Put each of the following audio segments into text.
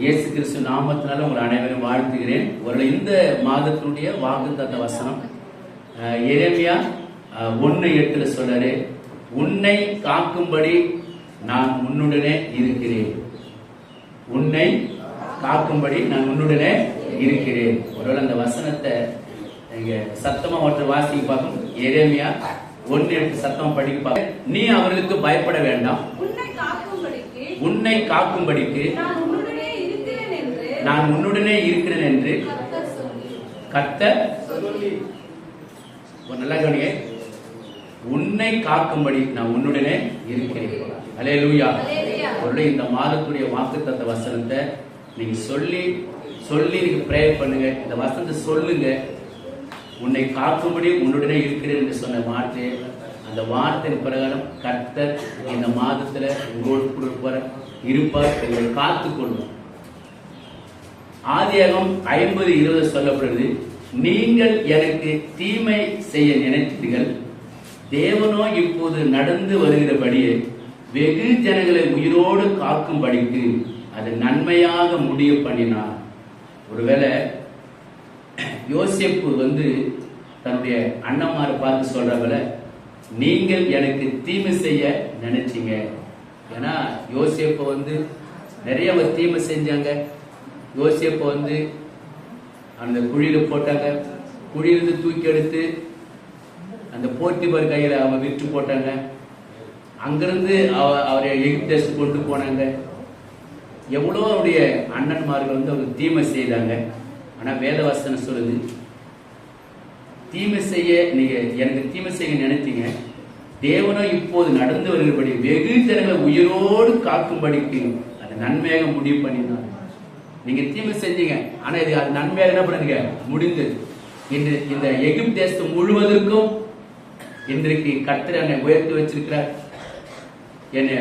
இயேசு கிறிஸ்து நாமத்தினால உங்கள் அனைவரும் வாழ்த்துகிறேன். ஒரு இந்த மாதத்தினுடைய வாக்குத்தத்த வசனம் அஹ், எரேமியா ஒண்ணு எட்டுல சொல்றாரு உன்னை காக்கும்படி நான் உன்னுடனே இருக்கிறேன். உன்னை காக்கும்படி நான் உன்னுடனே இருக்கிறேன். ஒருவேளை அந்த வசனத்தை நீங்க சத்தமா ஒருத்தர் வாசிக்க பார்க்கும். எரேமியா ஒன்னு எட்டு சத்தமா படிக்க பார்க்க நீ அவர்களுக்கு பயப்பட வேண்டாம். உன்னை காக்கும்படிக்கு உன்னை காக்கும்படிக்கு நான் உன்னுடனே இருக்கிறேன் என்று ஒரு நல்ல கவனிங்க. உன்னை காக்கும்படி நான் உன்னுடனே இருக்கிறேன். அலேலூயா அல்லேலூயா. ஒருவேளை இந்த மாதத்துடைய வாக்குத்தத்த வசனத்தை நீங்க சொல்லி சொல்லி நீங்க ப்ரேயர் பண்ணுங்க. இந்த வசனத்தை சொல்லுங்க. உன்னை காக்கும்படி உன்னுடனே இருக்கிறேன் என்று சொன்ன வார்த்தை அந்த வார்த்தையின் பிரகாரம் கர்த்தர் இந்த மாதத்துல உங்களோடு இருப்பார் இருப்பார். உங்களை காத்துக் கொள்வார் ஆதியாகம் ஐம்பது இருபது சொல்லப்படுது நீங்கள் எனக்கு தீமை செய்ய நினைத்தீர்கள். தேவனோ இப்போது நடந்து வருகிறபடியே வெகு ஜனங்களை உயிரோடு காக்கும் படிக்கு அது நன்மையாக முடிவு பண்ணினார். ஒருவேளை யோசிப்பு வந்து தன்னுடைய அண்ணன்மாரை பார்த்து சொல்றவள நீங்கள் எனக்கு தீமை செய்ய நினைச்சீங்க. ஏன்னா யோசேப்பை வந்து நிறைய தீமை செஞ்சாங்க. யோசேப்பை வந்து அந்த குழியில போட்டாங்க. குழியிலிருந்து தூக்கி எடுத்து அந்த போர்த்திபர் கையில அவன் விற்று போட்டாங்க. அங்கிருந்து அவ அவரை எகிப்தேசு கொண்டு போனாங்க. எவ்வளோ அவருடைய அண்ணன்மார்கள் வந்து அவருக்கு தீமை செய்தாங்க. ஆனா வேதவாசனம் சொல்லுது? தீமை செய்ய நீங்க எனக்கு தீமை செய்ய நினைத்தீங்க. தேவனோ இப்போது நடந்து வருகிறபடி வெகு ஜனங்களை உயிரோடு காக்கும்படிக்கு அந்த நன்மையாக முடிவு பண்ணினார். நீங்க தீமை செஞ்சீங்க. ஆனா இது அது நன்மையாக என்ன பண்ணுங்க? முடிந்தது. இன்று இந்த எகிப்து தேசம் முழுவதற்கும் இன்றைக்கு கர்த்தர் என்னை உயர்த்தி வச்சிருக்கிறார். என்னை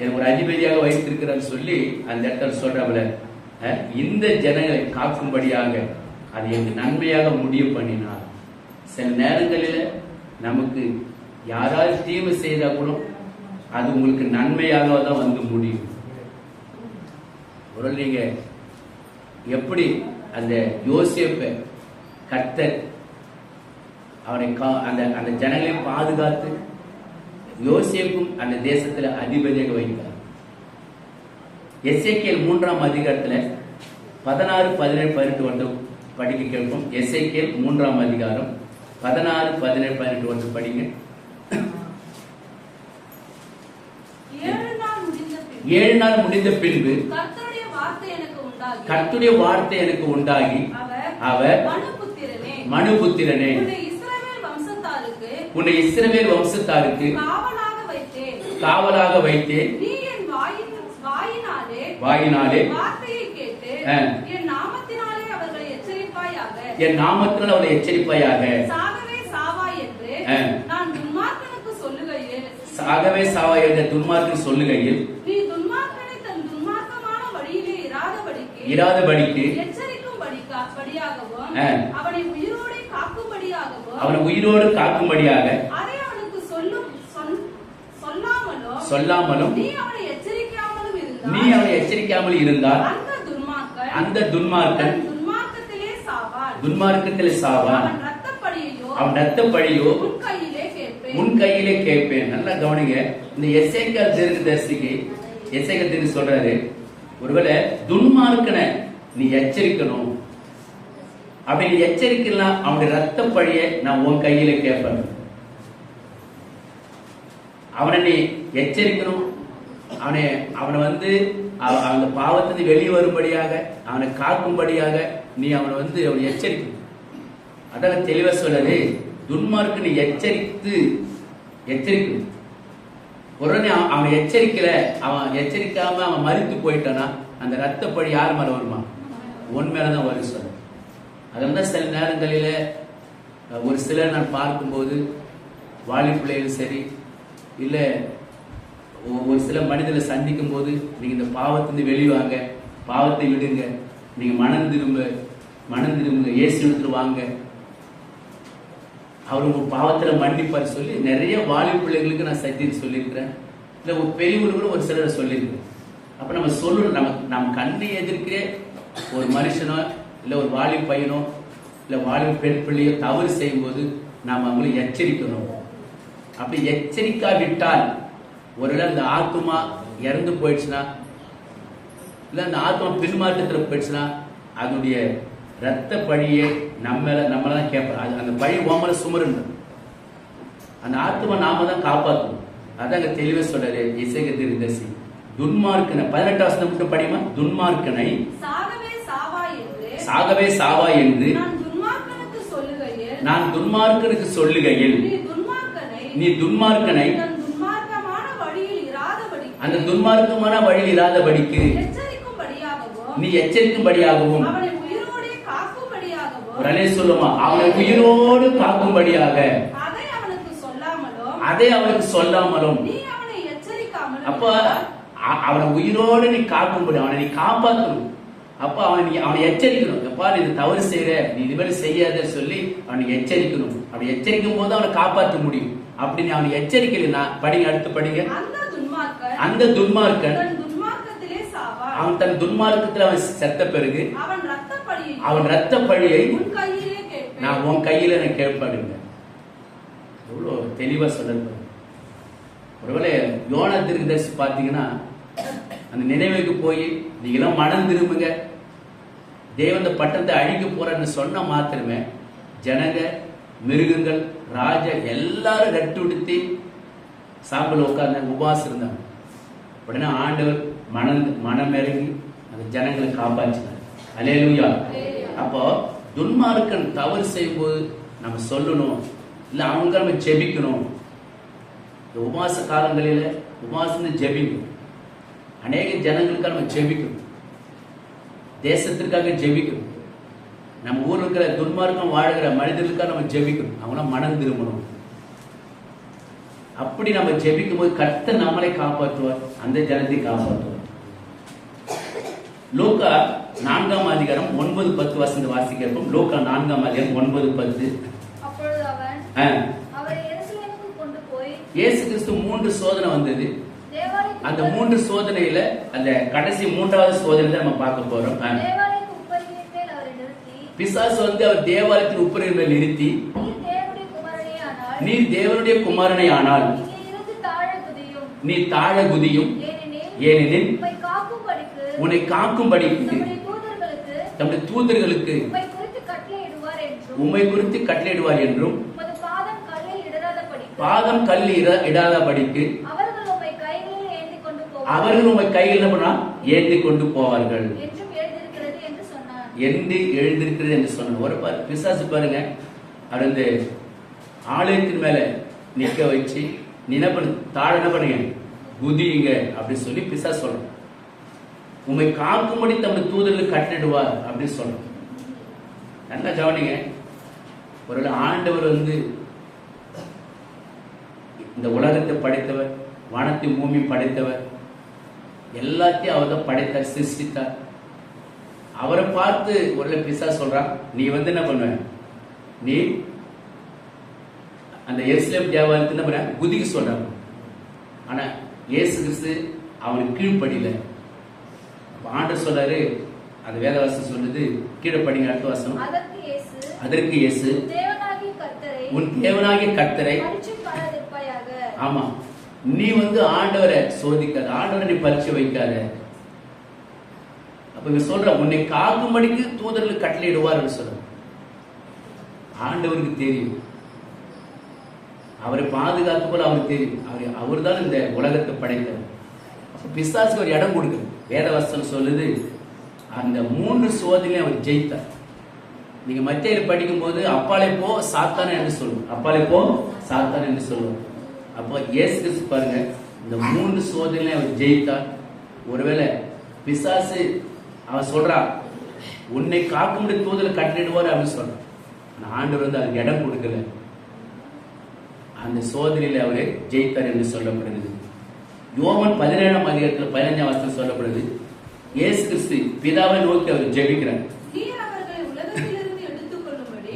என்னை ஒரு அதிபதியாக வைத்திருக்கிறார் சொல்லி அந்த இடத்துல சொல்றவள இந்த ஜனங்களை காக்கும்படியாக அது எனக்கு நன்மையாக முடிவு பண்ணினார். சில நேரங்களில் நமக்கு யாராவது தீமை செய்தா கூட அது உங்களுக்கு நன்மையாக தான் வந்து முடியும். ஒரு நீங்க எப்படி அந்த யோசேப்பை கர்த்தர் அவனை கா- அந்த அந்த ஜனங்களை பாதுகாத்து யோசேப்பும் அந்த தேசத்துல அதிபதியாக வைத்தார் எஸ்ஐகேல் மூன்றாம் அதிகாரத்துல பதினாறு பதினேழு பதினெட்டு ஒன்று படிக்க கேட்போம். எஸ்ஐகேல் மூன்றாம் அதிகாரம் பதினாறு பதினேழு பதினெட்டு ஒன்று படிங்க. ஏழு நாள் முடிந்த பின்பு கர்த்தருடைய வார்த்தை எனக்கு உண்டாகி கர்த்துடைய வார்த்தை எனக்கு உண்டாகி அவர் மனுபுத்திரனே. உன்னை இஸ்ரவேல் வம்சத்தாருக்கு காவலாக வைத்தேன். வாயினாலே. என் நாமத்தினாலே அவளை எச்சரிப்பாயாக. சாகவே சாவா என்று துன்மார்க்கன் சொல்லுகையில் நீ துன்மார்க்கனை தன் துன்மார்க்கமான வழியிலே இராதபடிக்கு. அவனை உயிரோடே காக்கும்படியாக சொல்லாமலும் நீ அவனை எச்சரிக்காமல் இருந்தால் அந்த துன்மார்க்கன் துன்மார்க்கத்திலே சாவான். அவன் ரத்தப்படியையோ அவன் ரத்த பழியோ உன் கையிலே கேட்பேன். நல்லா கவனிங்க. இந்த எஸ்ஐக்கல் தீர்க்கதரிசிக்கு எஸ்ஐக்கல் தீர்க்கு சொல்றாரு ஒருவேளை துன்மார்க்கனை நீ எச்சரிக்கணும். அப்படி நீ எச்சரிக்கலாம் அவனுடைய ரத்த பழிய நான் உன் கையில கேட்பேன். அவனை நீ எச்சரிக்கணும். அவனை அவனை வந்து அவ- அந்த பாவத்திலிருந்து வெளியே வரும்படியாக அவனை காக்கும்படியாக நீ அவனை வந்து அவனை எச்சரிக்கணும். அதான் தெளிவா சொல்றது. துன்மார்க்கு நீ எச்சரித்து எச்சரிக்கணும். உடனே அவன் அவனை எச்சரிக்கல. அவன் எச்சரிக்காம அவன் மறித்து போயிட்டானா? அந்த ரத்தப்படி யார் மேல வருமா? உன் மேலதான் வரும் சொல்ல அதனால சில நேரங்களில ஒரு சிலர் நான் பார்க்கும்போது வாலி பிள்ளைகளும் சரி இல்ல ஒரு சில மனிதரை சந்திக்கும் போது நீங்க இந்த பாவத்திலிருந்து வெளியே வாங்க பாவத்தை விடுங்க நீங்க மனம் திரும்ப மனம் திரும்புங்க ஏசி எடுத்துட்டு வாங்க அவர் உங்க பாவத்துல மன்னிப்பார் சொல்லி நிறைய வாலி பிள்ளைகளுக்கு நான் சத்தியம் சொல்லியிருக்கிறேன். இல்ல ஒரு பெரியவர்களும் ஒரு சிலரை சொல்லியிருக்கிறேன். அப்ப நம்ம சொல்லணும் நம்ம நம் கண்ணை எதிர்க்கே ஒரு மனுஷனோ இல்ல ஒரு வாலி பையனோ இல்ல வாலிப பெண் பிள்ளையோ தவறு செய்யும்போது நாம் அவங்களை எச்சரிக்கணும். அப்படி எச்சரிக்காவிட்டால் ஒருவேளை அந்த ஆத்துமா இறந்து போயிடுச்சுன்னா இல்ல அந்த ஆத்மா பின்மாற்றத்தில் போயிடுச்சுன்னா அதனுடைய ரத்த பழியை நம்ம நம்மள தான் கேட்போம் அந்த பழி ஓமல சுமருன்னு அந்த ஆத்மா நாம தான் காப்பாற்றணும் அதான் அங்க தெளிவா சொல்றாரு இசைக திருதசி துன்மார்க்கனை பதினெட்டாம் வசனம் மட்டும் படிமா துன்மார்க்கனை சாகவே சாவா என்று நான் துன்மார்க்கனுக்கு சொல்லுகையில் நீ துன்மார்க்கனை அந்த துன்மார்க்கமான வழியில் இல்லாதபடிக்கு எச்சரிக்கும்படியாகவும் நீ எச்சரிக்கும்படியாகவும் அவனை உடனே சொல்லுமா அவனை உயிரோடு காக்கும்படியாக அதை அவனுக்கு சொல்லாமலும் அவனை அப்ப அவனை உயிரோடு நீ காக்கும்படி அவனை நீ காப்பாற்றணும். அப்ப அவனை நீ அவனை எச்சரிக்கணும். எப்பா நீ இது தவறு செய்யற நீ இதுமாதிரி செய்யாத சொல்லி அவனை எச்சரிக்கணும். அப்படி எச்சரிக்கும் போது அவனை காப்பாற்ற முடியும். அப்படி நீ அவனை எச்சரிக்கலைன்னா படிங்க அடுத்து படிங்க. அந்த துன்மார்க்கன் அவன் தன் துன்மார்க்கத்துல அவன் செத்த பிறகு அவன் அவன் ரத்த பழியை நான் உன் கையில நான் கேட்பாடுங்க எவ்வளோ தெளிவா சொல்லுங்க ஒருவேளை யோனா திருதர்சி பார்த்தீங்கன்னா அந்த நினைவுக்கு போய் நீங்களாம் மனம் திரும்புங்க. தேவன் இந்த பட்டத்தை அழிக்க போறன்னு சொன்ன மாத்திரமே ஜனங்க மிருகங்கள் ராஜ எல்லாரும் கட்டு உடுத்தி சாம்பல் உட்கார்ந்து உபவாசம் இருந்தாங்க. உடனே ஆண்டவர் மனம் மனம் இறங்கி அந்த ஜனங்களை காப்பாற்றினார். அலேலுயா அப்போ துன்மார்க்கன் தவறு செய்யும்போது நம்ம சொல்லணும் இல்ல அவங்க நம்ம ஜெபிக்கணும். இந்த உபவாச காலங்களில உபவாசம் ஜெபிக்கணும். அநேக ஜனங்களுக்காக நம்ம ஜெபிக்கணும். தேசத்திற்காக ஜெபிக்கணும். நம்ம ஊர்ல இருக்கிற துன்மார்க்கம் வாழ்கிற மனிதர்களுக்காக நம்ம ஜெபிக்கணும். அவங்களாம் மனம் திரும்பணும். அப்படி நம்ம ஜெபிக்கும் போது கர்த்தர் நம்மளை காப்பாற்றுவார் அந்த ஜனத்தை காப்பாற்றுவார். லோக்கா நான்காம் அதிகாரம் ஒன்பது பத்து வசந்த வாசிக்கிறோம் லோக்கா நான்காம் அதிகாரம் ஒன்பது பத்து. இயேசு கிறிஸ்து மூன்று சோதனை வந்தது. அந்த மூன்று சோதனையில அந்த கடைசி மூன்றாவது சோதனை தான் நம்ம பார்க்க போறோம். பிசாசு வந்து அவர் தேவாலயத்தின் உப்புரை மேல் நிறுத்தி நீ தேவனுடைய குமாரனே ஆனால் நீ தாழ குதியும். ஏனெனில் உன்னை காக்கும்படி தம்முடைய தூதர்களுக்கு உம்மை குறித்து கட்டளையிடுவார் என்றும் பாதம் கல் இட- இடாதபடிக்கு அவர்கள் உம்மை கையில் என்ன ஏந்தி கொண்டு போவார்கள். என்று எழுந்திருக்கிறது என்று சொன்னார். ஒரு பாரு பிசாசு பாருங்க. அந்த ஆலயத்தின் மேல நிக்க வச்சு நீ என்ன பண்ணு தாழ என்ன பண்ணுங்க? குதியுங்க அப்படின்னு சொல்லி பிசாசு சொல்றோம் உண்மை காக்கும்படி தம்முடைய தூதர்கள் கட்டிடுவார் அப்படின்னு சொல்றோம். நல்லா கவனிங்க. ஒரு ஆண்டவர் வந்து இந்த உலகத்தை படைத்தவர் வானத்தை பூமி படைத்தவர் எல்லாத்தையும் அவர் தான் படைத்தார் சிருஷ்டித்தார். அவரை பார்த்து ஒரு பிசா சொல்றான் நீ வந்து என்ன பண்ணுவ? நீ அந்த எருசலேம் தேவாலயத்தை என்ன பண்ண குதிக்க சொல்றாங்க ஆனா இயேசு கிறிஸ்து அவனுக்கு கீழ்ப்படியில. ஆண்டவர் சொல்றாரு அந்த வேதவாசம் சொல்லுது கீழே படிங்க அடுத்த வாசனம். அதற்கு இயேசு உன் தேவனாகிய கர்த்தரை பாராதிருப்பாயாக ஆமா நீ வந்து ஆண்டவரை சோதிக்காத ஆண்டவரை நீ பரிச்சை வைக்காத. அப்ப இங்க சொல்ற உன்னை காக்கும்படிக்கு தூதர்கள் கட்டளையிடுவார் சொல்ற. ஆண்டவருக்கு தெரியும். அவரை பாதுகாத்து போல அவருக்கு தெரியும். அவர் அவர் தான் இந்த உலகத்தை படைத்தவர். பிசாசுக்கு ஒரு இடம் கொடுக்குது வேதவசனம் சொல்லுது அந்த மூன்று சோதனையும் அவர் ஜெயித்தார். நீங்க மத்தியில் படிக்கும்போது அப்பாலே போ சாத்தான என்று சொல்லுவோம். அப்பாலே போ சாத்தான என்று சொல்லுவோம். அப்போ இயேசு கிறிஸ்து பாருங்க இந்த மூன்று சோதனையும் அவர் ஜெயித்தார். ஒருவேளை பிசாசு அவன் சொல்றான் உன்னை காக்க முடிய தூதலை கட்டிடுவார் அப்படின்னு சொல்றான். ஆனா ஆண்டவர் வந்து அதுக்கு இடம் கொடுக்கல. அந்த சோதனையில அவரு ஜெயித்தார் என்று சொல்லப்படுகிறது. யோவன் பதினேழாம் அதிகாரத்தில் பதினஞ்சாம் வருஷம் சொல்லப்படுது இயேசு கிறிஸ்து பிதாவை நோக்கி அவர் ஜெபிக்கிறார். நீர்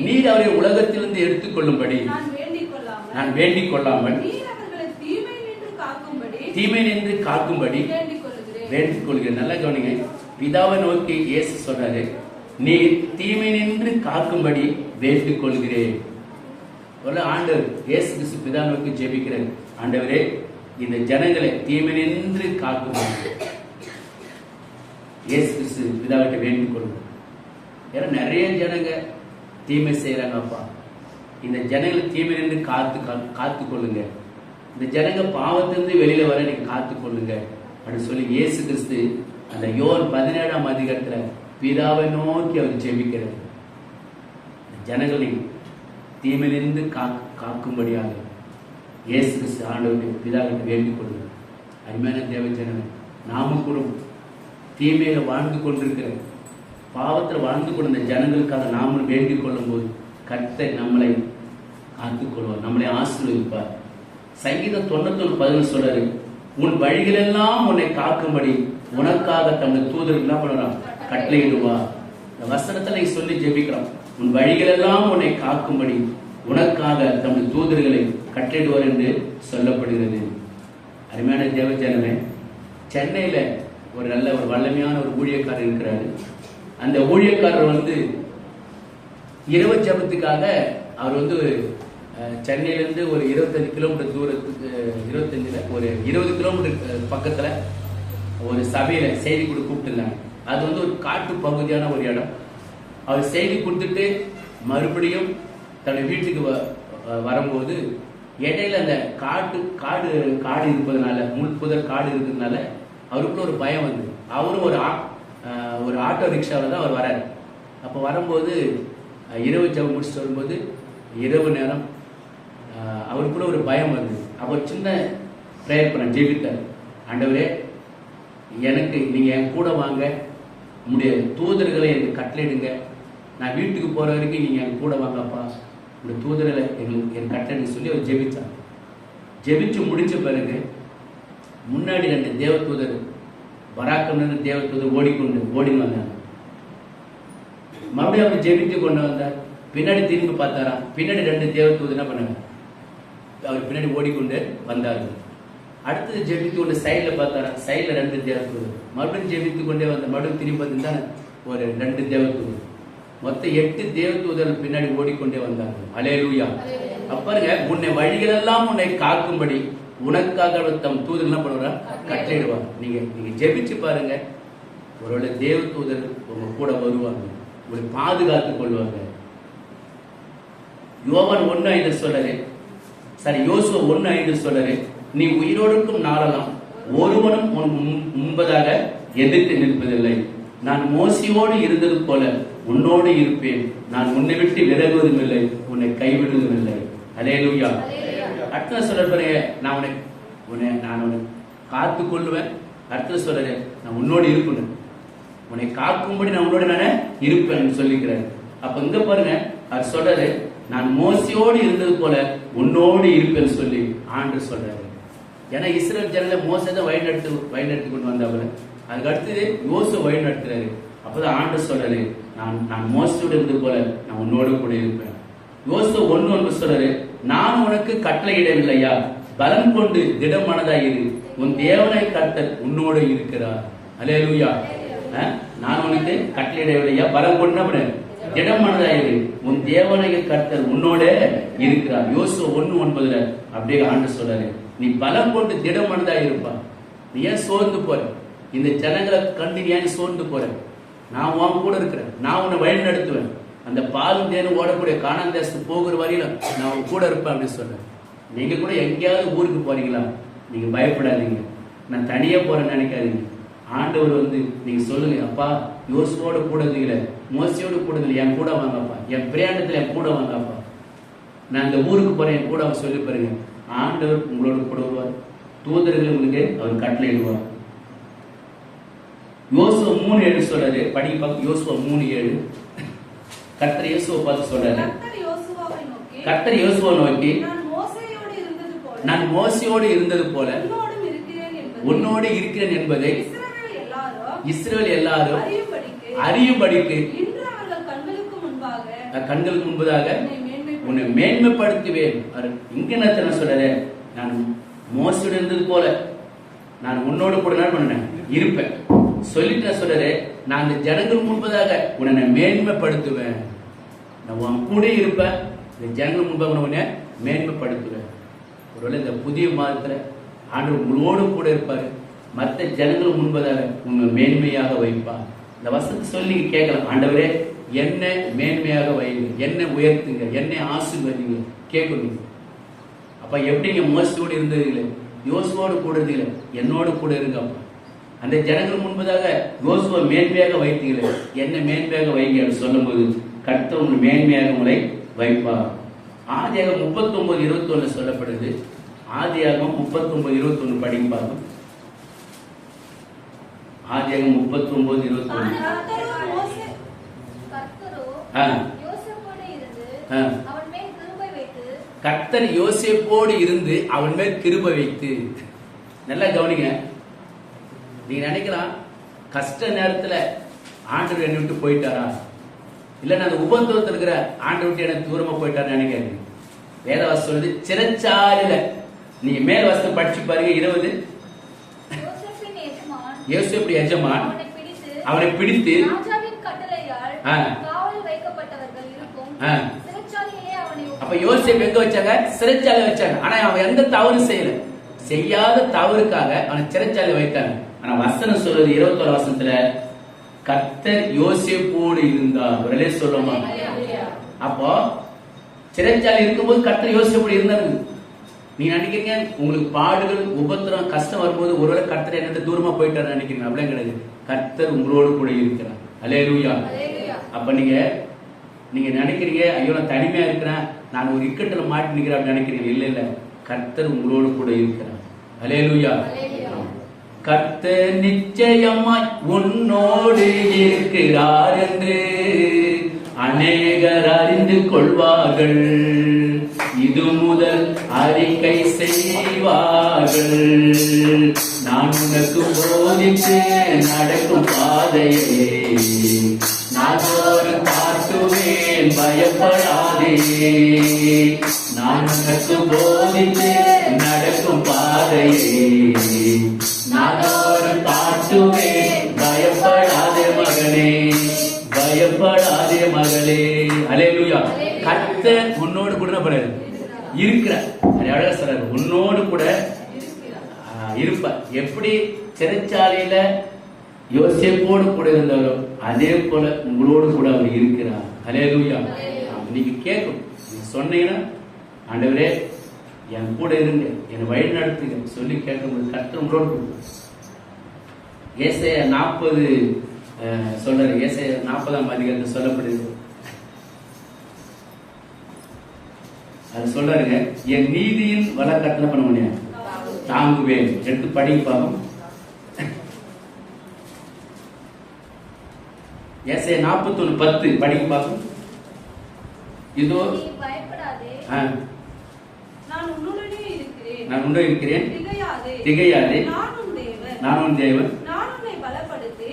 நீர் அவரை உலகத்திலிருந்து எடுத்துக்கொள்ளும்படி நான் வேண்டிக் கொள்ளாமல் நீர் தீமை நின்று காக்கும்படி வேண்டிக் கொள்கிறேன் நல்லா கவனிங்க பிதாவை நோக்கி இயேசு சொல்றாரு நீ தீமை நின்று காக்கும்படி வேண்டிக் கொள்கிறேன் ஒரு ஆண்டவர் இயேசு கிறிஸ்து பிதா நோக்கி ஜெபிக்கிறேன் ஆண்டவரே இந்த ஜனங்களை தீமை நின்று காக்கும். இயேசு கிறிஸ்து பிதாவிட்ட வேண்டிக் கொள்வோம். ஏன்னா நிறைய ஜனங்க தீமை செய்யறாங்கப்பா இந்த ஜனங்களை தீமை நின்று காத்து கா- காத்து கொள்ளுங்க. இந்த ஜனங்க பாவத்திலிருந்து வெளியில வர நீங்க காத்து கொள்ளுங்க. அப்படின்னு சொல்லி இயேசு கிறிஸ்து அந்த யோர் பதினேழாம் அதிகாரத்துல பிதாவை நோக்கி அவர் ஜெபிக்கிறார். ஜனங்களை தீமையிலிருந்து காக்கும்படியாக இயேசு கிறிஸ்து ஆண்டவருடைய பிதாவிட்டு வேண்டிக் கொள்ளுங்க அருமையான தேவஜனமே நாமும் கூட தீமையில வாழ்ந்து கொண்டிருக்கிற பாவத்தில் வாழ்ந்து கொண்ட ஜனங்களுக்காக நாமும் வேண்டிக் கொள்ளும் போது கட்டை நம்மளை காத்துக்கொள்வார் நம்மளை ஆசீர்வதிப்பார். சங்கீதம் தொண்ணூத்தொன்று பதினொன்று சொல்றாரு உன் வழிகளெல்லாம் உன்னை காக்கும்படி உனக்காக தம்முடைய தூதர்கள் என்ன பண்ணுறான்? கட்டளையிடுவா இந்த வசனத்தை நீ சொல்லி ஜெபிக்கிறோம். உன் வழிகளெல்லாம் உன்னை காக்கும்படி உனக்காக தமது தூதர்களை கட்டிடுவார் என்று சொல்லப்படுகிறது. அருமையான தேவச்சனமே சென்னையில ஒரு நல்ல ஒரு வல்லமையான ஒரு ஊழியக்காரர் இருக்கிறாரு. அந்த ஊழியக்காரர் வந்து இரவு ஜபத்துக்காக அவர் வந்து சென்னையிலேருந்து ஒரு இருபத்தஞ்சு கிலோமீட்டர் தூரத்துக்கு இருபத்தஞ்சில் ஒரு இருபது கிலோமீட்டர் பக்கத்தில் ஒரு சபையில் செய்தி கொடு கூப்பிட்டுருந்தாங்க. அது வந்து ஒரு காட்டு பகுதியான ஒரு இடம். அவர் செய்தி கொடுத்துட்டு மறுபடியும் தன்னுடைய வீட்டுக்கு வ- வரும்போது இடையில அந்த காட்டு காடு காடு இருப்பதனால முள் புதர் காடு இருக்கிறதுனால அவருக்குள்ள ஒரு பயம் வந்து. அவரும் ஒரு ஆ- ஒரு ஆட்டோ ரிக்ஷாவில் தான் அவர் வராரு. அப்போ வரும்போது இரவு ஜபம் முடிச்சுட்டு வரும்போது இரவு நேரம் அவருக்குள்ள ஒரு பயம் வருது அவர் சின்ன ப்ரேயர் பண்ண ஜெபித்தார் ஆண்டவரே எனக்கு நீங்கள் என் கூட வாங்க உங்களுடைய தூதர்களை எனக்கு கட்டளையிடுங்க. நான் வீட்டுக்கு போற வரைக்கும் நீங்க என் கூட வாங்கப்பா இந்த தூதரில் எங்களுக்கு என் கட்டணி சொல்லி அவர் ஜெபிச்சார். ஜெபிச்சு முடிச்ச பிறகு முன்னாடி ரெண்டு தேவதூதர் தேவ தூதர் ஓடிக்கொண்டு ஓடின்னு வந்தாங்க மறுபடியும் அவர் ஜெபித்து கொண்டு வந்தார். பின்னாடி திரும்பி பார்த்தாரா? பின்னாடி ரெண்டு தேவதூதர் என்ன பண்ணாங்க? அவர் பின்னாடி ஓடிக்கொண்டு வந்தார்கள். அடுத்தது ஜெபித்து கொண்டு சைடில் பார்த்தாரா? சைடில் ரெண்டு தேவதூதர் மறுபடியும் ஜெபித்து கொண்டே வந்த மறுபடியும் திரும்பி பார்த்துருந்தா ஒரு ரெண்டு தேவதூதர் மொத்தம் எட்டு தேவதூதர்கள் பின்னாடி ஓடிக்கொண்டே வந்தார்கள். அலேலூயா அப்பாருங்க உன்னை வழிகளெல்லாம் உன்னை காக்கும்படி உனக்காக தம் தூதர் என்ன பண்ணுவாரா? கட்டளையிடுவாங்க நீங்க நீங்க ஜெபிச்சு பாருங்க. ஒருவேளை தேவ தூதர் உங்க கூட வருவாங்க. உங்களை பாதுகாத்துக் கொள்வாங்க. யோவான் ஒண்ணு ஐந்து சொல்லரு சரி யோசுவ ஒண்ணு ஐந்து சொல்லரு நீ உயிரோடுக்கும் நாளெல்லாம் ஒருவனும் உன் முன்- முன்பதாக எதிர்த்து நிற்பதில்லை. நான் மோசியோடு இருந்தது போல உன்னோடு இருப்பேன். நான் உன்னை விட்டு விலகுவதும் இல்லை உன்னை கைவிடுவதும் இல்லை அலேலூயா அடுத்த சொல்ற நான் உன்னை உன்னை நான் உன்னை காத்து கொள்ளுவேன் அடுத்தது சொல்றேன் நான் உன்னோடு இருக்கணும் உன்னை காக்கும்படி நான் உன்னோட நானே இருப்பேன் சொல்லிக்கிறார் அப்ப இங்க பாருங்க அவர் சொல்றாரு நான் மோசியோடு இருந்தது போல உன்னோடு இருப்பேன்னு சொல்லி ஆண்டு சொல்றாரு. ஏன்னா இஸ்ரேல் ஜனங்களை மோசை தான் வழிநடத்து வழிநடத்தி கொண்டு வந்தவர். அதுக்கு அடுத்தது யோசு வழி நடத்துறாரு. அப்பதான் ஆண்டு சொல்றாரு நான் நான் மோசோடு இருந்தது போல நான் உன்னோடு கூட இருப்பேன். யோசு ஒண்ணு ஒன்று சொல்றாரு நான் உனக்கு கட்டளையிடவில்லையா? பலம் கொண்டு திடம் மனதாயிரு உன் தேவனை கர்த்தர் உன்னோடு இருக்கிறார். அலே லூயா நான் உனக்கு கட்டளையிடவில்லையா? பலம் கொண்டு திடம் மனதாயிரு உன் தேவனை கர்த்தர் உன்னோட இருக்கிறார். யோசு ஒண்ணு ஒன்பதுல அப்படியே ஆண்டு சொல்றாரு நீ பலம் கொண்டு திடம் மனதாயிருப்பா நீ ஏன் சோர்ந்து போற? இந்த ஜனங்களை கண்டு ஏன் சோர்ந்து போற? நான் உன் கூட இருக்கிறேன். நான் உன்னை வழி நடத்துவேன் அந்த பாலும் தேனும் ஓடக்கூடிய காணாந்தேசத்துக்கு போகிற வரையில நான் உன் கூட இருப்பேன் அப்படின்னு சொல்றேன். நீங்க கூட எங்கேயாவது ஊருக்கு போறீங்களா? நீங்க பயப்படாதீங்க. நான் தனியா போறேன்னு நினைக்காதீங்க. ஆண்டவர் வந்து நீங்க சொல்லுங்க அப்பா யோசுவோட கூட இருந்தீங்களே மோசியோட கூட இருந்தீங்க என் கூட வாங்கப்பா. என் பிரயாணத்துல என் கூட வாங்கப்பா. நான் இந்த ஊருக்கு போறேன் என் கூட அவர் சொல்லி பாருங்க. ஆண்டவர் உங்களோட கூட வருவார். தூதர்கள் உங்களுக்கு அவர் கட்டளையிடுவார். யோசுவ மூணு ஏழு சொல்றாரு. படிக்க பார்க்க யோசுவ மூணு ஏழு. கர்த்தர் இயேசுவை பார்த்து சொல்றாரு. கர்த்தர் யோசுவை நோக்கி நான் மோசேயோடு இருந்தது போல நான் உன்னோடு இருக்கிறேன் என்பதை இஸ்ரவேல் எல்லாரும் எல்லாரும் அறியும்படிக்கு கண்களுக்கு முன்பதாக உன்னை மேன்மைப்படுத்தி உன்னை மேன்மைப்படுத்துவேன். இங்க என்ன சொல்றாரு? நான் மோசடி இருந்தது போல நான் உன்னோடு கூட பண்ணேன் இருப்பேன். சொல்லிட்டு சொல்றாரு நான் அந்த ஜனங்கள் முன்பதாக உன்னை மேன்மைப்படுத்துவேன். நான் உன் கூட இருப்பேன். இந்த ஜனங்கள் முன்பாக உன்னை மேன்மைப்படுத்துவேன். ஒருவேளை இந்த புதிய மாதத்துல ஆண்டவர் உங்களோடு கூட இருப்பாரு. மற்ற ஜனங்கள் முன்பதாக உன்னை மேன்மையாக வைப்பார். இந்த வசத்தை சொல்லி கேட்கலாம். ஆண்டவரே என்ன மேன்மையாக வைங்க என்ன உயர்த்துங்க. என்னை ஆசீர்வதிங்க. கேட்கணும். அப்ப எப்படிங்க மோசத்தோடு இருந்ததில்லை யோசுவோடு கூட இருந்தீங்களே என்னோடு கூட இருங்கப்பா அந்த ஜனங்கள் முன்பதாக யோசுவை மேன்மையாக வைத்தீங்களே என்ன மேன்மையாக வைங்க அப்படின்னு சொல்லும்போது கர்த்தர் உங்களை மேன்மையாக உங்களை வைப்பார். ஆதியாகம் முப்பத்தி ஒன்பது இருபத்தி ஒண்ணு சொல்லப்படுது. ஆதியாகம் முப்பத்தி ஒன்பது இருபத்தி ஒண்ணு படிப்பாங்க ஆதியாகம் முப்பத்தி ஒன்பது இருபத்தி மோசே கர்த்தரோ. யோசேப்போடு இருந்து. அவன் மேல் கிருபை வைத்து கர்த்தர் யோசேப்போடு இருந்து அவன் மேல் கிருபை வைத்து. நல்லா கவனிங்க. நீங்க நினைக்கலாம் கஷ்ட நேரத்துல ஆண்டவர் என்னை விட்டு போயிட்டாரா? இல்ல நான் அந்த உபந்தவத்தில் இருக்கிற ஆண்டவர் விட்டு எனக்கு தூரமா போயிட்டாருன்னு நினைக்காது வேதவாசம் சொல்லுது சிறைச்சாலையில நீங்க மேல் வசனம் படிச்சு பாருங்க இருபது. எஜமான் யோசேப்பு எஜமான் அவனை பிடித்து அப்ப யோசேப் எங்க வச்சாங்க? சிறைச்சாலை வச்சாங்க. ஆனா அவன் எந்த தவறு செய்யல. செய்யாத தவறுக்காக அவனை சிறைச்சாலை வைத்தாங்க. ஆனா வசனம் சொல்றது இருபத்தோரு வசனத்துல கர்த்தர் யோசேப்போடு இருந்தார். உடனே சொல்லுமா அப்போ சிறைச்சாலை இருக்கும்போது கர்த்தர் யோசேப்போடு இருந்தாரு. நீ நினைக்கிறீங்க? உங்களுக்கு பாடுகள் உபத்திரம் கஷ்டம் வரும்போது ஒருவேளை கர்த்தர் என்ன தூரமா போயிட்டாரு நினைக்கிறீங்க அப்படியே கிடையாது. கர்த்தர் உங்களோடு கூட இருக்கிறார். அலேலூயா அல்லேலூயா. அப்ப நீங்க நீங்க நினைக்கிறீங்க ஐயோ நான் தனிமையா இருக்கிறேன். நான் ஒரு இக்கட்டுல மாட்டி நிக்கிறேன் அப்படின்னு நினைக்கிறீங்க. இல்ல இல்ல. கர்த்தர் உங்களோடு கூட இருக்கிறார். அலேலூயா அல்லேலூயா. கர்த்தர் நிச்சயமாய் உன்னோடு இருக்கிறார் என்று அநேகர் அறிந்து கொள்வார்கள். இது முதல் அறிக்கை செய்வார்கள். நான் உனக்கு போதித்து நடக்கும் பாதையே நான் ஒரு காட்டுவேன் பயப்படாதே. நான் உனக்கு போதித்து நடக்கும் பாதையே ஒரு காட்டுவேன் பயப்படாதே மகனே பயப்படாதே மகளே. அலேலுயா கர்த்தர் உன்னோடு கூட இருக்கிறார். அது அழகா சொல்றாரு. உன்னோடு கூட ஆ, இருப்பார். எப்படி சிறைச்சாலையில யோசேப்போடு கூட இருந்தாரோ அதே போல உங்களோடு கூட அவர் இருக்கிறார். அலேலுயா நீங்க கேட்கும். சொன்னீங்கன்னா ஆண்டவரே என் கூட இருங்க என்னை வழி நடத்துங்க சொல்லி கேட்கும்போது கர்த்தர் உங்களோடு கூட ஏசைய நாற்பது சொல்றாரு ஏசைய நாற்பதாம் அதிகாரத்தில் சொல்லப்படுது. அது சொல்றாருங்க என் நீதியின் வழக்கத்துல பண்ண முடியாது. தாங்குவேன். எடுத்து படிங்க பாப்போம் ஏசைய நாற்பத்தொன்னு பத்து படிங்க பாப்போம் இதோ பயப்படாதே ஆ, நான் உன்னுடனே இருக்கிறேன் நான் உண்டு இருக்கிறேன் திகையாதே. நான் உன் தேவன். நான்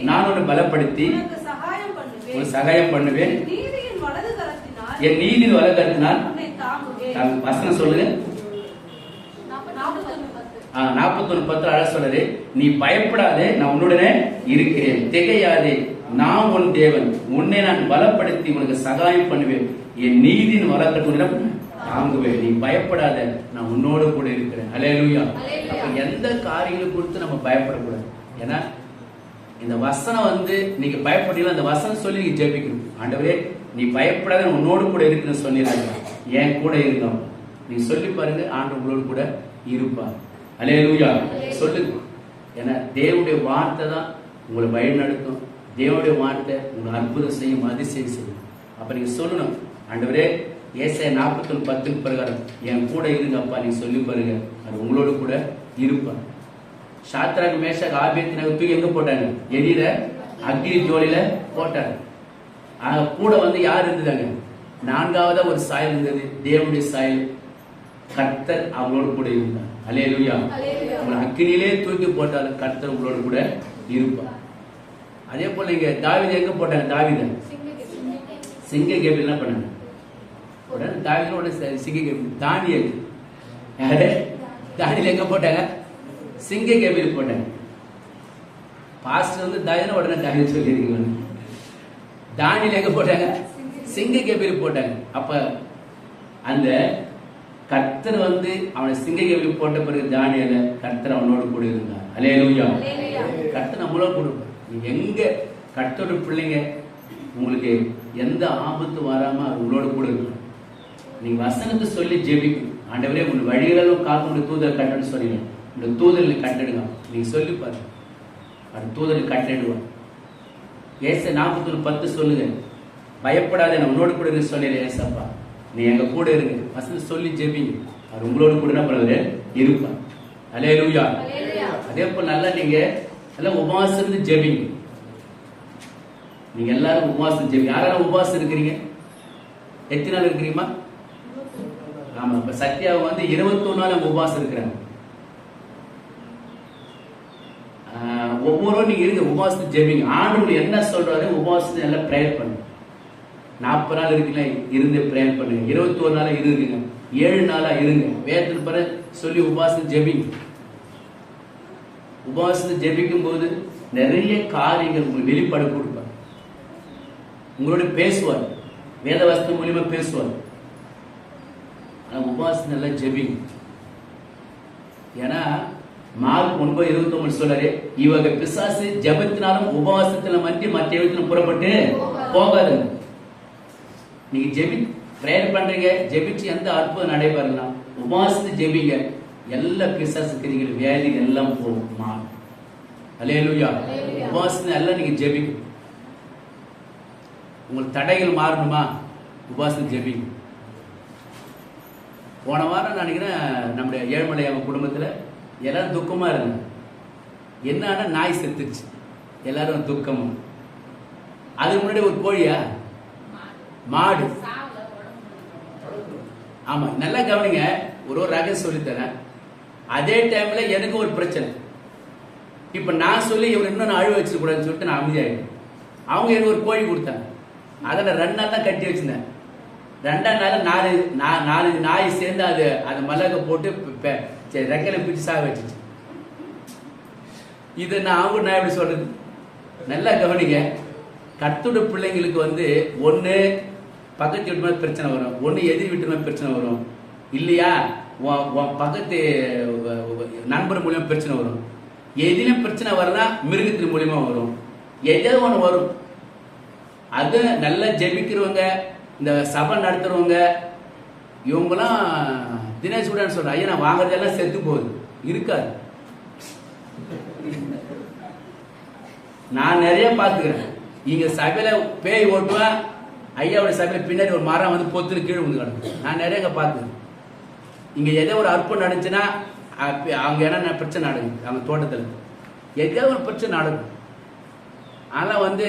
நான் உன்னை பலப்படுத்தி. நான் சகாயம் பண்ணுவேன். என் நீதியின் வழக்கத்தினால் தாங்குவேன். வசனம் சொல்லுங்க. நாற்பத்தொன்னு பத்து அழ சொல்றது நீ பயப்படாதே. நான் உன்னுடனே இருக்கிறேன். திகையாதே. நான் உன் தேவன். உன்னை நான் பலப்படுத்தி உனக்கு சகாயம் பண்ணுவேன். என் நீதியின் வழக்கத்துடன் தாங்குவேன். நீ பயப்படாத. நான் உன்னோடு கூட இருக்கிறேன். அலேலுயா அல்லேலூயா. அப்ப எந்த காரியங்களை குறித்து நம்ம பயப்படக்கூடாது? ஏன்னா இந்த வசனம் வந்து நீங்க பயப்பட்டீங்கன்னா அந்த வசனம் சொல்லி நீங்க ஜெபிக்கணும். ஆண்டவரே நீ பயப்படாத. நான் உன்னோடு கூட இருக்குன்னு சொல்லிடுறாங்க என் கூட இருந்தோம். நீ சொல்லி பாருங்க. ஆண்டு உங்களோடு கூட இருப்பார். அலேலூயா சொல்லுங்க ஏன்னா தேவனுடைய வார்த்தை தான் உங்களை வழிநடத்தும். தேவனுடைய வார்த்தை உங்களை அற்புதம் செய்யும் அதிசயம் செய்யும். அப்ப நீங்க சொல்லணும். ஆண்டவரே ஏசாய நாற்பத்தொன்னு பத்துக்கு பிரகாரம் என் கூட இருங்கப்பா நீங்க சொல்லி பாருங்க. அது உங்களோட கூட இருப்பார் சாத்ராக் மேஷாக் ஆபியத்தினாக தூக்கி எங்க போட்டாங்க? எரியிற அக்னி ஜோலியில போட்டாங்க. ஆக கூட வந்து யார் இருந்ததாங்க? நான்காவதா ஒரு சாயல் இருந்தது. தேவனுடைய சாயல். கர்த்தர் அவங்களோடு கூட இருந்தார். அலேலுயா அல்லேலூயா. உங்களை அக்னியிலே தூக்கி போட்டாலும் கர்த்தர் உங்களோடு கூட இருப்பார். அதே போல இங்க தாவீது எங்க போட்டாங்க? தாவீத. சிங்க கேபிள் என்ன பண்ணாங்க? ச- சிங்க கேபிள் தானியல். யாரு? தானியல் எங்க போட்டாங்க? சிங்க கேபிள் போட்டாங்க. பாஸ்டர் வந்து தயன உடனே தானியல் சொல்லியிருக்கீங்க தானியல் எங்க போட்டாங்க? சிங்க கேபில் போட்டாங்க. அப்ப அந்த கர்த்தர் வந்து அவனை சிங்க கேபில் போட்ட பிறகு தானியல கர்த்தர் அவனோடு கூட இருந்தார். அலேலூயா அல்லேலூயா. கர்த்தர் நம்மளோட கூட எங்க கர்த்தரோட பிள்ளைங்க உங்களுக்கு எந்த ஆபத்து வராம உங்களோட கூட இருக்கும் நீங்க வசனத்தை சொல்லி ஜெபிக்கணும். ஆண்டவரே உங்க வழிகளெல்லாம் காக்க முடிய தூதர் கட்டணும்னு சொன்னீங்க. இந்த தூதர்களை கட்டிடுங்க நீங்க சொல்லி பாருங்க. அந்த தூதர்கள் கட்டிடுவான் ஏச நாற்பத்தி பத்து சொல்லுங்க. பயப்படாத நான் உன்னோடு கூட இருந்து சொல்லிடுறேன் ஏசப்பா. நீ எங்க கூட இருங்க. வசனத்தை சொல்லி ஜெபிங்க. அவர் உங்களோட கூட என்ன பண்ணுவாரு? இருப்பார். அலே லூயா. அதே போல நல்லா நீங்க நல்லா உபவாசம் இருந்து ஜெபிங்க. நீங்க எல்லாரும் உபவாசம் ஜெபி. யாரெல்லாம் உபவாசம் இருக்கிறீங்க? எத்தனை நாள் இருக்கிறீங்கம்மா? ஆமா இப்ப சத்யாவை வந்து இருபத்தொன்னு நாள் உபவாசம் இருக்கிறாங்க. ஒவ்வொரு நீங்க இருங்க உபவாசத்தை ஜெபிங்க. ஆண்டவர் என்ன சொல்றாரு? உபவாசத்தை நல்லா ப்ரேயர் பண்ணுங்க நாற்பது நாள் இருக்குல்ல இருந்து ப்ரேயர் பண்ணுங்க இருபத்தோரு நாளா இருங்க ஏழு நாளா இருங்க. வேதத்தில் பிற சொல்லி உபாசத்து ஜெபிங்க. உபவாசத்தை ஜெபிக்கும் போது நிறைய காரியங்கள் உங்களுக்கு வெளிப்பாடு கொடுப்பார். உங்களோட பேசுவார். வேத வஸ்து மூலியமா பேசுவார். ஆனா உபவாசம் நல்லா ஜெபிங்க. ஏன்னா மார்க் ஒன்பது இருபத்தி ஒன்பது சொல்றாரு இவங்க பிசாசு ஜெபத்தினாலும் உபவாசத்திலும் மற்றி மற்ற எழுத்திலும் புறப்பட்டு போகாது. நீங்க ஜெபி பிரேயர் பண்றீங்க ஜெபிச்சு எந்த அற்புதம் நடைபெறலாம் உபவாசத்தை ஜெபிங்க. எல்லா பிசாசு கிரிகள் வியாதிகள் எல்லாம் போகும் அல்லேலூயா. உபவாசத்தை எல்லாம் நீங்க ஜெபிக்கணும். உங்களுக்கு தடைகள் மாறணுமா? உபவாசம் ஜெபிங்க. போன வாரம் நினைக்கிறேன் நம்முடைய ஏழ்மலை அவன் குடும்பத்தில் எல்லாரும் துக்கமாக இருந்தாங்க. என்னன்னா நாய் செத்துச்சு. எல்லாரும் துக்கமும் அதுக்கு முன்னாடி ஒரு கோழியா? மாடு. ஆமா நல்லா கவனிங்க ஒரு ஒரு ரகம் சொல்லித்தரேன் அதே டைம்ல எனக்கு ஒரு பிரச்சனை. இப்ப நான் சொல்லி இவர் இன்னும் நான் அழுவ வச்சிருக்கூடாதுன்னு சொல்லிட்டு நான் அமைதியாயிட்டேன். அவங்க எனக்கு ஒரு கோழி கொடுத்தாங்க. அதை நான் ரெண்டு நாள் தான் கட்டி வச்சிருந்தேன். ரெண்டாம் நாள் நாலு நா- நாலு நாய் சேர்ந்து அது அந்த மல்லக போட்டு ப- சரி, பிடிச்சி சாக வச்சுச்சு. இது நான் அவங்க நான் எப்படி சொல்றது? நல்லா கவனிங்க. கத்துட பிள்ளைங்களுக்கு வந்து ஒன்று பக்கத்து வீட்டு மேல பிரச்சனை வரும். ஒன்று எதிர் வீட்டு மேல பிரச்சனை வரும். இல்லையா? உன் பக்கத்து நண்பர் மூலியமா பிரச்சனை வரும். எதிலும் பிரச்சனை வரனா மிருகத்தின் மூலியமா வரும். ஏதோ ஒன்று வரும். அது நல்லா ஜெபிக்கிறவங்க இந்த சபை நடத்துறவங்க இவங்கெல்லாம் தினேஷ் கூட சொல்ற ஐயா நான் வாங்குறதெல்லாம் செத்து போகுது. இருக்காது. நான் நிறைய பார்த்துக்கிறேன். இங்க சபையில பேய் ஓட்டுவேன் ஐயாவோட சபையில பின்னாடி ஒரு மரம் வந்து பொத்துன்னு கீழே வந்து கிடக்கும். நான் நிறைய இங்க பார்த்துக்கிறேன். இங்க எதோ ஒரு அற்பம் நடந்துச்சுன்னா அவங்க என்ன பிரச்சனை நடக்கும் அவங்க தோட்டத்துல. ஏதோ ஒரு பிரச்சனை நடக்கும். ஆனா வந்து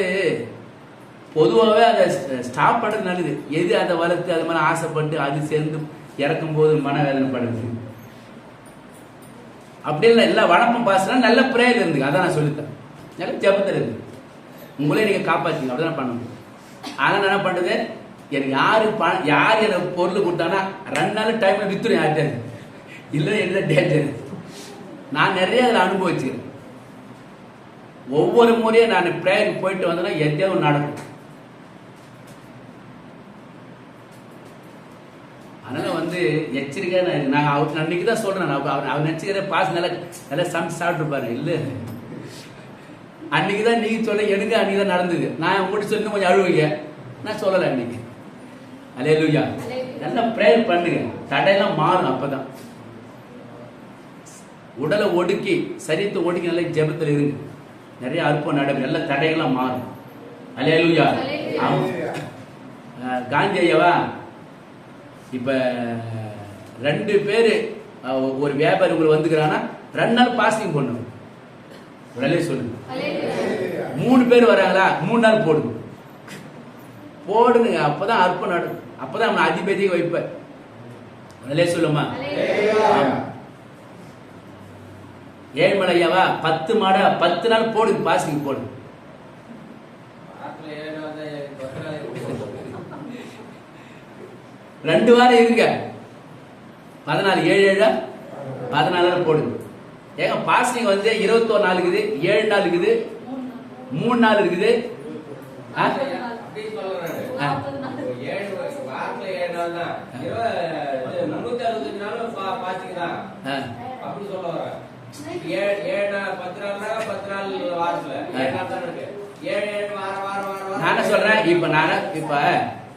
பொதுவாகவே அதை ஸ்டாப் பண்ணுறது நல்லது. எது அதை வளர்த்து அது மாதிரி ஆசைப்பட்டு அது சேர்ந்து இறக்கும் போது மனவேதனைப்படுது அப்படி இல்லை எல்லா வணக்கம் பாசனா நல்ல பிரேயர் இருந்துங்க அதான் நான் சொல்லித்தரேன் நல்ல ஜபத்தில் இருக்கு உங்களே நீங்க காப்பாத்திங்க அப்படிதான் பண்ணணும். முடியும் ஆனால் என்ன பண்றது? எனக்கு யாரு பணம் யார் எனக்கு பொருள் கொடுத்தானா ரெண்டு நாள் டைமில் வித்துடும் யார்கிட்ட? இல்லை என்ன டேஞ்சர் நான் நிறைய அதில் அனுபவிச்சுக்கிறேன் ஒவ்வொரு முறையும் நான் ப்ரேயருக்கு போயிட்டு வந்தேன்னா எதையாவது நடக்கும் அதனால வந்து எச்சரிக்கையா நான். நான் அவர் அன்னைக்கு தான் சொல்றேன். நான் அவர் அவர் நினைச்சுக்கிற பாஸ் நல்லா நல்லா சமைச்சு சாப்பிட்டுருப்பாரு இல்ல. அன்னைக்கு தான் நீங்க சொல்ல எனக்கு அன்னைக்கு தான் நடந்தது. நான் உங்கள்கிட்ட சொல்லி கொஞ்சம் அழுவீங்க. நான் சொல்லலை அன்னைக்கு. அலே லூயா. நல்லா ப்ரேயர் பண்ணுங்க. தடையெல்லாம் மாறும் அப்பதான். உடலை ஒடுக்கி சரீரத்தை ஒடுக்கி நல்லா ஜெபத்தில் இருங்க. நிறைய அற்புதம் நடக்கும். எல்லா தடையெல்லாம் மாறும். அலையலுயா. அல்லேலூயா. காந்தி ஐயாவா? இப்ப ரெண்டு பேரு ஒரு வியாபாரி உங்களுக்கு வந்துக்கிறான்னா ரெண்டு நாள் பாசிங் பண்ணும் உடலே சொல்லுங்க. மூணு பேர் வராங்களா? மூணு நாள் போடுங்க. போடுங்க அப்பதான் அற்பம் நடக்கும் அப்பதான் அவனை அதிபதியை வைப்ப உடலே சொல்லுமா? அல்லேலூயா. ஐயாவா? பத்து மாடா பத்து நாள் போடுங்க பாசிங் போடுங்க. ரெண்டு வாரம் இருங்க பதினாலு ஏழு ஏழா பதினாலு போடுங்க ஏங்க பாஸ்டிங் வந்து இருபத்தோரு நாள் இருக்குது ஏழு நாள் இருக்குது மூணு நாள் இருக்குது ஆ. ஏழு தான் அறுபத்தஞ்சு நாளும் பா ஆ. சொல்ல பத்து நாள்னா பத்து நாள் ஏழு ஏழு வாரம் வாரம் வாரம் நான் சொல்றேன் இப்ப நான் இப்ப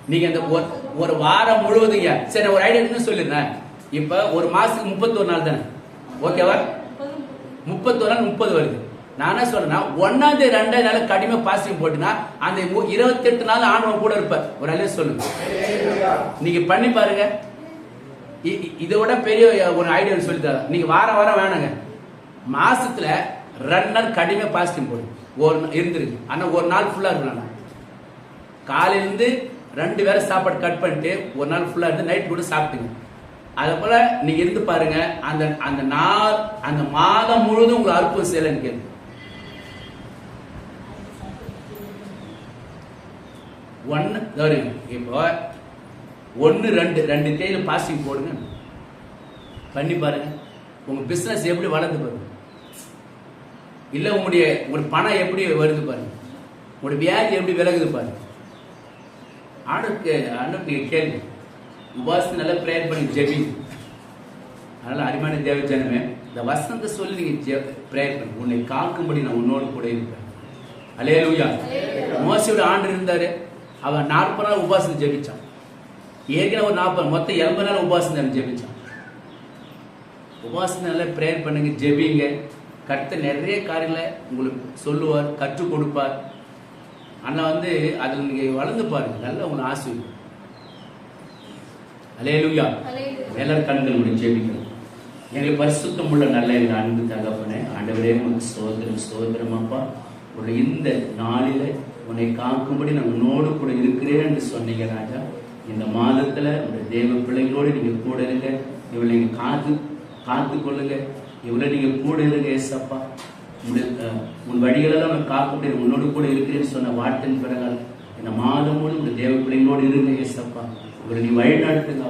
நீங்க இந்த ஒரு- வாரம் முழுவதுங்க. சரி ஒரு ஐடியா இருந்து சொல்லிடுறேன். இப்ப ஒரு மாசத்துக்கு முப்பத்தொரு நாள் தானே? ஓகேவா? முப்பத்தொரு நாள் முப்பது வருது. நான் என்ன சொல்றேன்னா ஒன்னாம் தேதி ரெண்டாவது நாள் கடிமை பாசிட்டிவ் போட்டுனா அந்த இருபத்தி இருபத்தெட்டு நாள் ஆணவம் கூட இருப்ப ஒரு அலைய சொல்லுங்க. நீங்க பண்ணி பாருங்க. இ- இதை விட பெரிய ஒரு ஐடியா சொல்லி தரேன் நீங்க வாரம் வாரம் வேணுங்க. மாசத்துல ரெண்டு நாள் கடிமை பாசிட்டிவ் போடும் ஒரு நா- இருந்திருக்கு ஆனா ஒரு நாள் ஃபுல்லா இருக்கலாம் காலையிலிருந்து ரெண்டு வேளை சாப்பாடு கட் பண்ணிட்டு ஒரு நாள் ஃபுல்லாக இருந்து நைட் கூட சாப்பிட்டுங்க. அதே போல நீங்க இருந்து பாருங்க அந்த அந்த நாள் அந்த மாதம் முழுவதும் உங்களை அற்புதம் செய்யலன்னு கேள்வி ஒன்று பாருங்க இப்போ ஒன்று ரெண்டு ரெண்டு தேதியில் பாசிங் போடுங்க. பண்ணி பாருங்க. உங்க பிசினஸ் எப்படி வளர்ந்து பாருங்க இல்லை உங்களுடைய ஒரு பணம் எப்படி வருது பாருங்க. உங்களுடைய வியாதி எப்படி விலகுது பாருங்க. ஆண்டுக்கு ஆண்டுக்கு நீங்க கேள்வி. உபாசத்தை நல்லா ப்ரேயர் பண்ணி ஜெபி அதனால அருமையான தேவ ஜனமே இந்த வசனத்தை சொல்லி நீங்க ப்ரேயர் பண்ணி. உன்னை காக்கும்படி நான் உன்னோடு கூட இருப்பேன். அலேலூயா மோசையோட ஆண்டு இருந்தாரு. அவன் நாற்பது நாள் உபாசனை ஜெபிச்சான். ஏற்கனவே ஒரு நாற்பது மொத்தம் எண்பது நாள் உபாசனை ஜெபிச்சான். உபாசனை நல்லா ப்ரேயர் பண்ணுங்க ஜெபிங்க. கர்த்தர் நிறைய காரியங்களை உங்களுக்கு சொல்லுவார் கற்றுக் கொடுப்பார். ஆனால் வந்து அதில் நீங்க வளர்ந்து பாருங்க. நல்லா உங்களை ஆசீர்வதிக்கும் அலேலுயா அல்லேலூயா. எல்லாரும் கண்கள் முடி ஜெபிக்கணும் எங்களுக்கு பரிசுத்தம் உள்ள நல்ல எங்கள் அன்பு தகப்பனே ஆண்டவரே உனக்கு சோதரம் சோதரம் அப்பா. உன்னை இந்த நாளில உன்னை காக்கும்படி நான் உன்னோடு கூட இருக்கிறேன் என்று சொன்னீங்க ராஜா. இந்த மாதத்துல உங்களுடைய தேவ பிள்ளைகளோடு நீங்க கூட இருங்க. இவளை நீங்க காத்து காத்து கொள்ளுங்க இவளை நீங்க கூட இருங்க ஏசப்பா. உன் வழிகளெல்லாம் நான் காக்கும்படி உன்னோடு கூட இருக்கிறேன்னு சொன்ன வார்த்தையின் பிறகால் இந்த மாதம் முழு உங்களுடைய தேவ பிள்ளைங்களோடு இருங்க ஏசப்பா உங்களை நீ வழி நடத்துங்க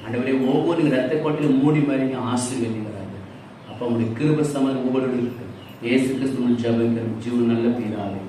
ஆண்டவரே ஒவ்வொரு ரத்த கோட்டையிலும் மூடி மாதிரி ஆசீர்வதிக்கிறாங்க அப்போ உங்களுடைய கிருப சமது ஒவ்வொரு இருக்கு. ஏசு கிறிஸ்துவன் ஜெபிக்கிறோம் ஜீவன் நல்ல பீராவே